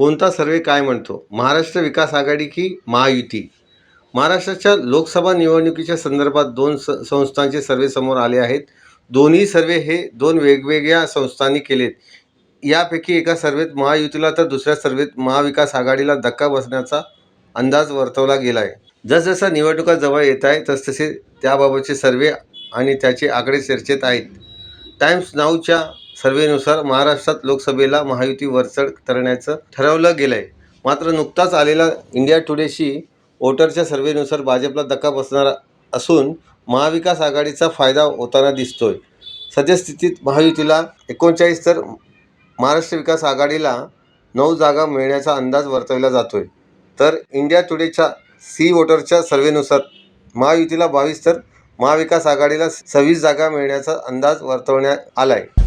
कोणता सर्वे काय म्हणतो? महाराष्ट्र विकास आघाडी की महायुती? महाराष्ट्राच्या लोकसभा निवडणुकीच्या संदर्भात दोन स संस्थांचे सर्वे समोर आले आहेत. दोन्ही सर्वे हे दोन वेगवेगळ्या संस्थांनी केलेत. यापैकी एका सर्वेत महायुतीला तर दुसऱ्या सर्वेत महाविकास आघाडीला धक्का बसण्याचा अंदाज वर्तवला गेला आहे जसजसा निवडणुका जवळ येत आहे तसतसे त्याबाबतचे सर्वे आणि त्याचे आकडे चर्चेत आहेत. टाइम्स नाऊच्या सर्वेनुसार महाराष्ट्रात लोकसभेला महायुती वरचढ करण्याचं ठरवलं गेलं आहे मात्र नुकताच आलेला इंडिया टुडेशी वोटरच्या सर्वेनुसार भाजपला धक्का बसणार असून महाविकास आघाडीचा फायदा होताना दिसतोय. सद्यस्थितीत महायुतीला एकोणचाळीस तर महाराष्ट्र विकास आघाडीला नऊ जागा मिळण्याचा अंदाज वर्तवला जातोय. तर इंडिया टुडेच्या सी वोटरच्या सर्वेनुसार महायुतीला बावीस तर महाविकास आघाडीला सव्वीस जागा मिळण्याचा अंदाज वर्तवण्यात आला आहे